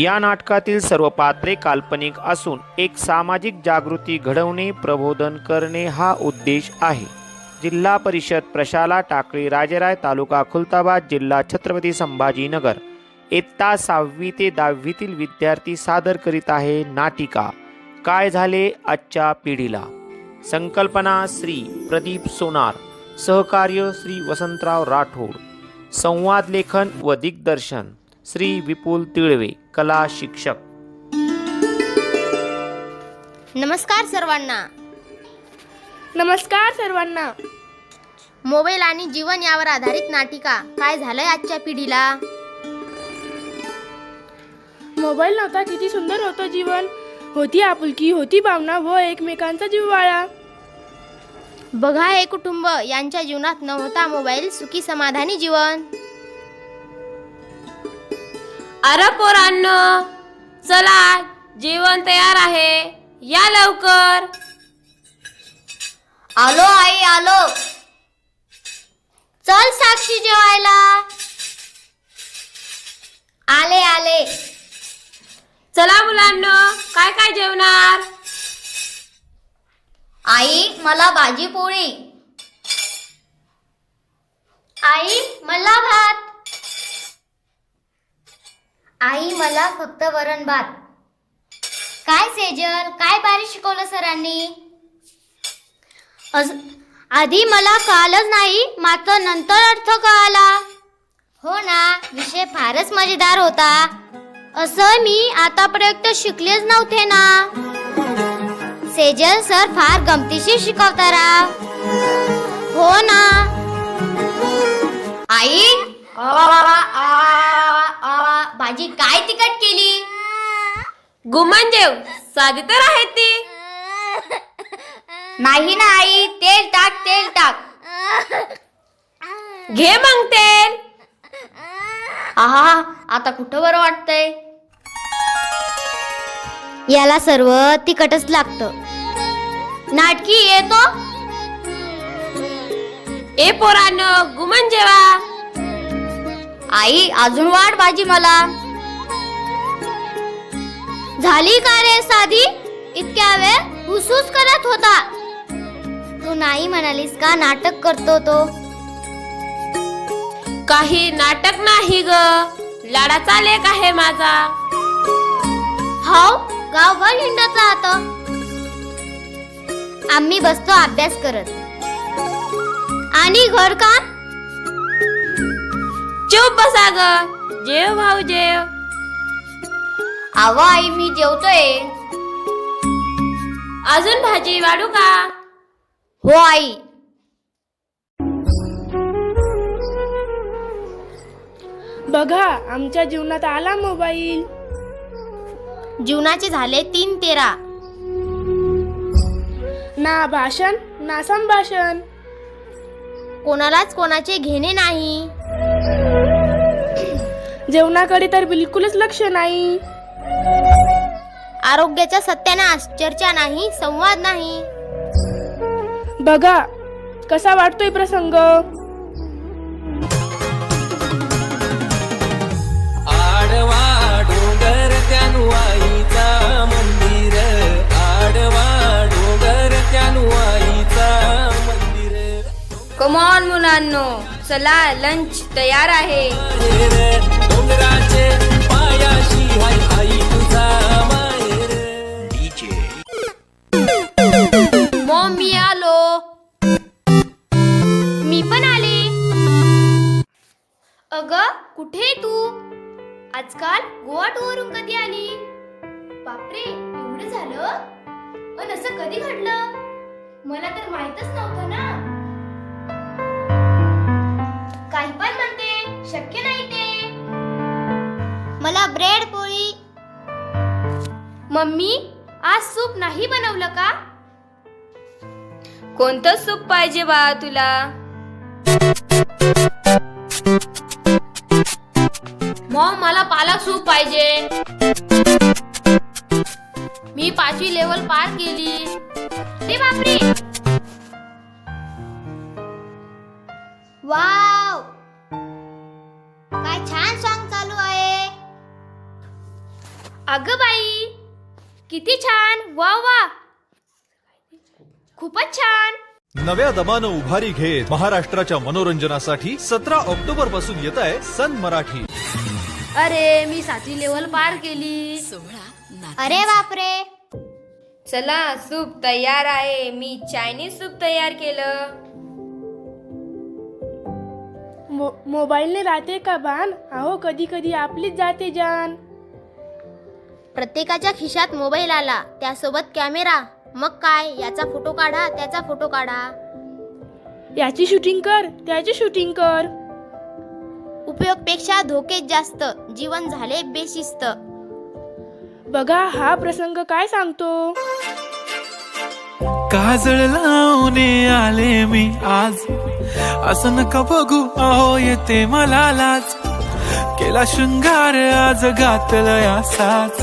या नाटकातील सर्व पात्रे काल्पनिक असून एक सामाजिक जागृती घडवणे प्रबोधन करणे हा उद्देश आहे. जिल्हा परिषद प्रशाला टाकळी राजेराय तालुका खुलताबाद जिल्हा छत्रपती संभाजीनगर. इयत्ता सहावी ते दहावीतील विद्यार्थी सादर करीत आहे नाटिका. काय झाले आजच्या पिढीला? संकल्पना श्री प्रदीप सोनार. सहकार्य श्री वसंतराव राठोड. संवाद लेखन व दिग्दर्शन. श्री विपुल तिळवे कला शिक्षक. नमस्कार सर्वांना. नमस्कार सर्वांना. मोबाईल आणि जीवन यावर आधारित नाटिका काय झालंय आजच्या पिढीला? मोबाईल नव्हता किती सुंदर होतं जीवन. होती आपुलकी होती भावना व एकमेकांचा जिव्हाळा बघा हे कुटुंब यांच्या जीवनात नव्हता मोबाईल सुखी समाधानी जीवन. अरे पोरांनो चला जेवण तयार आहे. या लवकर. आलो आई आलो. चल साक्षी जेवायला. आले आले. चला मुलांनो काय काय जेवणार? आई मला भाजी पोळी. आई मला भात. आई मला फक्त वरण भात. काय सेजल? काय बारी शिकवलं सरांनी? अज- आधी मला कळालंच नाही मात्र नंतर अर्थ कळाला. हो ना विषय फारच मजेदार होता. असं मी आतापर्यंत शिकलेच नव्हते ना. सेजल सर फार गमतीशीर शिकवता राव हो ना. आई. भाजी काय तिखट केली? गुमान साधी तर आहे ती. नाही ना आई तेल टाक तेल टाक. घे मग तेल. आहा आता कुठं बरं वाटतंय? याला सर्व तिखटच लागतं. नाटकी येतो ए पोरान गुमन जेवा आई अजून वाट भाजी मला. झाली का रे साधी? इतक्या वेळ हुसूस करत होता. तू नाही म्हणालीस का नाटक करतो तो? काही नाटक नाही ग. लाडाचा लेख आहे माझा? हाव गावभर हिंडत राहतो आम्ही बसतो अभ्यास करत. आणि घरकाम चुप बसा ग जेव भाऊ जेव. आव आई मी जेवतोय. अजून भाजी वाढू का? हो आई. बघा आमच्या जीवनात आला मोबाईल. जीवनाचे झाले तीन तेरा. ना भाषण ना संभाषण. कोणालाच कोणाचे घेणे नाही. जेवणाकडे तर बिलकुलच लक्ष नाही. आरोग्याचा सत्यानाश चर्चा नाही संवाद नाही. बघा कसा वाटतोय प्रसंग? आडवा डोंगर त्यानुआईचा मंदिर. आडवा डोंगर त्यानुआईचा मंदिर. कमॉन मुलांनो. चला लंच तयार आहे. मी आलो. मी पण आले. अग कुठे तू? आजकाल गोवा टूवरून कधी आली? बापरे एवढं झालं? पण असं कधी घडलं? मला तर माहीतच नव्हतं ना. काही पण म्हणते शक्य नाही ते. मला ब्रेड पोळी. मम्मी आज सूप नाही बनवलं का? कोणतं सूप पाहिजे बा तुला? मॉम मला पालक सूप पाहिजे. मी पाचवी लेवल पार केली. ते बापरे! वाव! काय छान अगं बाई किती छान. वा वा. खूपच छान. नव्या दमानं उभारी घेत महाराष्ट्राच्या मनोरंजनासाठी सतरा ऑक्टोबरपासून येत आहे सन मराठी. अरे मी सातवी लेवल पार केली. अरे बापरे. चला सूप तयार आहे. मी चायनीज सूप तयार केलं. मो मोबाईलने राहते का भान अहो कधी कधी आपलीच जाते जान. प्रत्येकाच्या खिशात मोबाईल आला त्यासोबत कॅमेरा. मग काय? याचा फोटो काढा त्याचा फोटो काढा. याची शूटिंग कर त्याची शूटिंग कर. उपयोगपेक्षा धोकेच जास्त. जीवन झाले बेशिस्त. बघा हा प्रसंग काय सांगतो? काजळ लावणे आले मी आज. असं नका बघू अहो येते मला लाज केला शृंगार आज घातलं या साज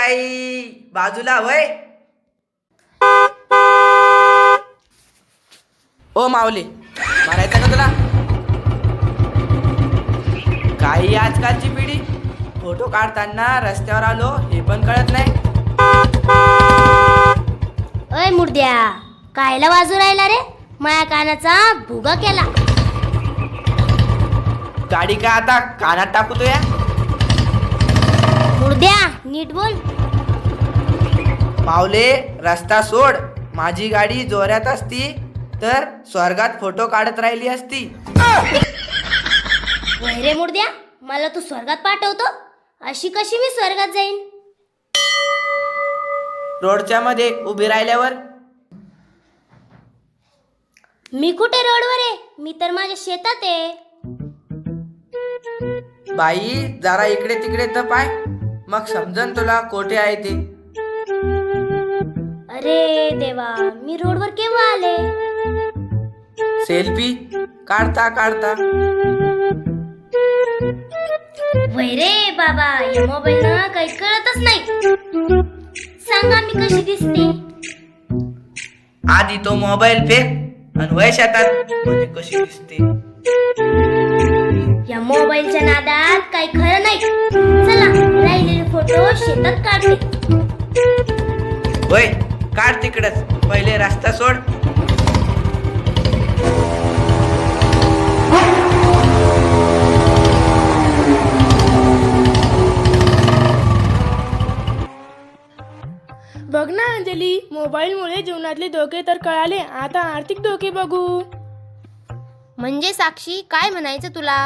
बाई बाजूला वय. ओ माऊली मारायचं का तुला? काही आजकालची पिढी फोटो काढताना रस्त्यावर आलो हे पण कळत नाही. अय मुर्द्या कायला वाजू राहिला रे? माया कानाचा भुगा केला. गाडी का आता कानात टाकू तो या? मुर्द्या नीट बोल. माऊले रस्ता सोड. माझी गाडी जोऱ्यात असती तर स्वर्गात फोटो काढत राहिली असती. वय रे मुर्द्या मला तू स्वर्गात पाठवतो. अशी कशी मी स्वर्गात जाईन? रोडच्या मध्ये उभी राहिल्यावर? मी कुठे रोडवर आहे? मी तर माझ्या शेतात आहे. बाई जरा इकडे तिकडे तर पाय. मग समजन तुला कोठे आहे ते? अरे देवा मी रोडवर केव्हा आले? सेल्फी? काढता काढता. वय रे बाबा या मोबाईल ना काही कळतच नाही. सांगा मी कशी दिसते? आधी तो मोबाईल फेक आणि वय शेतात म्हणजे कशी दिसते. या मोबाईलच्या नादात काही खरं नाही. शेतात काढते वय काढ तिकडच. पहिले रस्ता सोड. बघ ना अंजली. मोबाईलमुळे जीवनातले धोके तर कळाले. आता आर्थिक धोके बघू. म्हणजे साक्षी काय म्हणायचं तुला?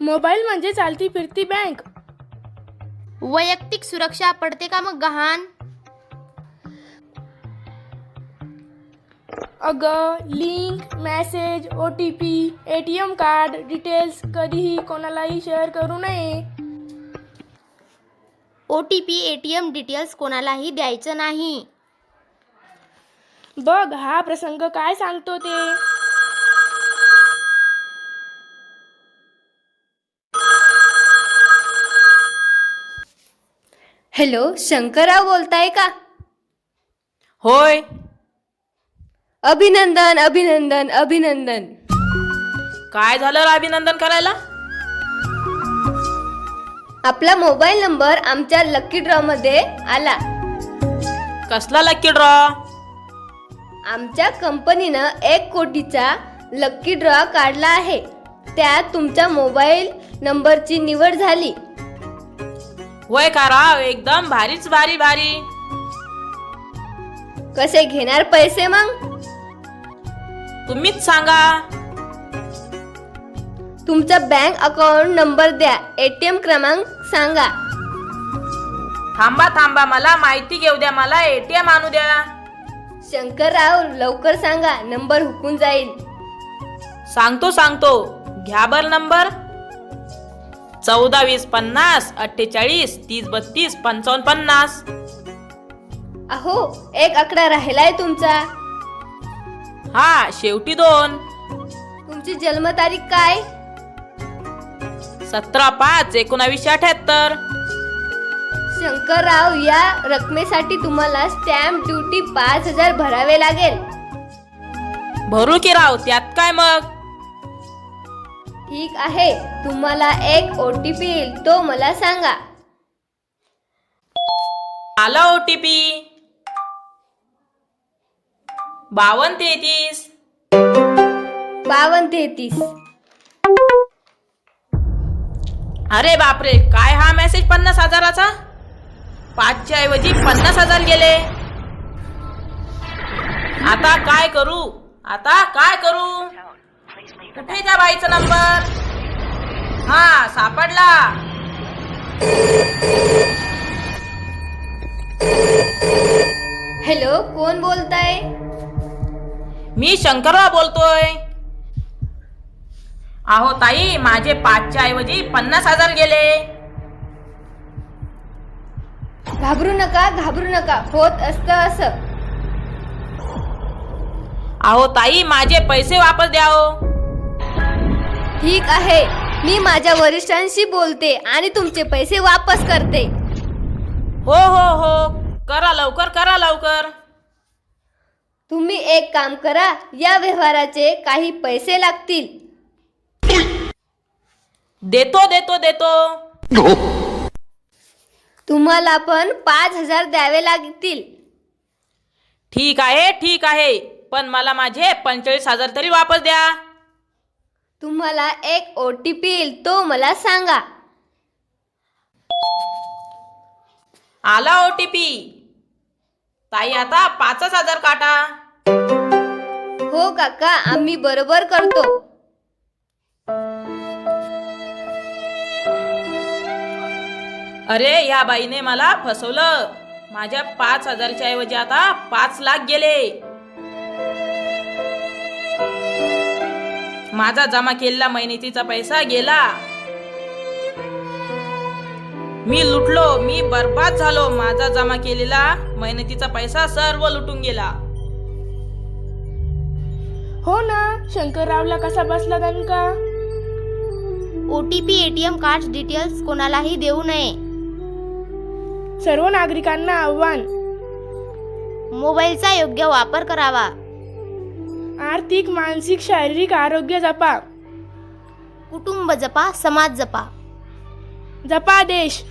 मोबाईल म्हणजे चालती फिरती बँक वैयक्तिक सुरक्षा पडते का मग गहाण अगं link message O T P A T M card details कधीही कोणालाही शेअर करू नये। O T P A T M details कोणालाही द्यायचं नाही। बघ हा प्रसंग काय सांगतो ते? हॅलो शंकरराव बोलताय का? होय. अभिनंदन अभिनंदन अभिनंदन. काय झालं रे अभिनंदन करायला? आपला मोबाईल नंबर आमच्या लकी ड्रॉ मध्ये आला. कसला लक्की ड्रॉ आमच्या कंपनीनं एक कोटीचा लकी ड्रॉ काढला आहे. त्यात तुमच्या मोबाईल नंबरची निवड झाली. वय का राव एकदम भारीच भारी भारी. कसे घेणार पैसे मग? तुम्हीच सांगा. तुमचा बँक अकाउंट नंबर द्या एटीएम क्रमांक सांगा. थांबा थांबा मला माहिती घेऊ द्या मला एटीएम आणू द्या. शंकरराव लवकर सांगा नंबर हुकून जाईल. सांगतो सांगतो. घ्या बर नंबर. चौदा वीस पन्नास अठ्ठेचाळीस तीस बत्तीस पंचावन्न पन्नास. अहो एक आकडा राहिलाय तुमचा. हा शेवटी दोन. तुमची जन्मतारीख काय? सतरा पाच एकोणावीसशे अठ्याहत्तर. शंकरराव या रकमेसाठी तुम्हाला स्टॅम्प ड्युटी पाच हजार भरावे लागेल. भरू की राव त्यात काय मग? ठीक आहे. तुम्हाला एक ओ टी पी येईल तो मला सांगा. आला ओ टी पी बावन्न तेहतीस. बावन्न तेहतीस. अरे बापरे काय हा मेसेज पन्नास हजाराचा? पाचच्या ऐवजी पन्नास हजार गेले. आता काय करू? आता काय करू? कुठे त्या बाईचा नंबर? हा सापडला. हॅलो कोण बोलताय? मी शंकरराव बोलतोय. अहो ताई माझे पाचच्या ऐवजी पन्नास हजार गेले. घाबरू नका घाबरू नका. होत असतं असं. अहो ताई माझे पैसे वापस द्या हो ठीक आहे. मी माझ्या वरिष्ठांशी बोलते आणि तुमचे पैसे वापस करते. हो हो हो. करा लवकर करा लवकर. तुम्ही एक काम करा या व्यवहाराचे काही पैसे लागतील. देतो देतो देतो. तुम्हाला पण पाच हजार द्यावे लागतील. ठीक आहे ठीक आहे. पण मला माझे पंचेचाळीस हजार तरी वापस द्या. तुम्हाला एक ओ टी पी येईल तो मला सांगा. आला ओ टी पी. ताई आता पाचच हजार काटा. हो काका आम्ही बरोबर करतो. अरे या बाईने मला फसवलं. माझ्या पाच हजारच्या ऐवजी आता पाच लाख गेले. माझा जमा केलेला मेहनतीचा पैसा गेला. मी लुटलो मी बर्बाद झालो. माझा जमा केलेला मेहनतीचा पैसा सर्व लुटून गेला. हो ना शंकररावला कसा बसला दणका? O T P ATM card details कोणालाही देऊ नये. सर्व नागरिकांना आव्हान. मोबाईलचा योग्य वापर करावा. आर्थिक मानसिक शारीरिक आरोग्य जपा. कुटुंब जपा समाज जपा. जपा देश.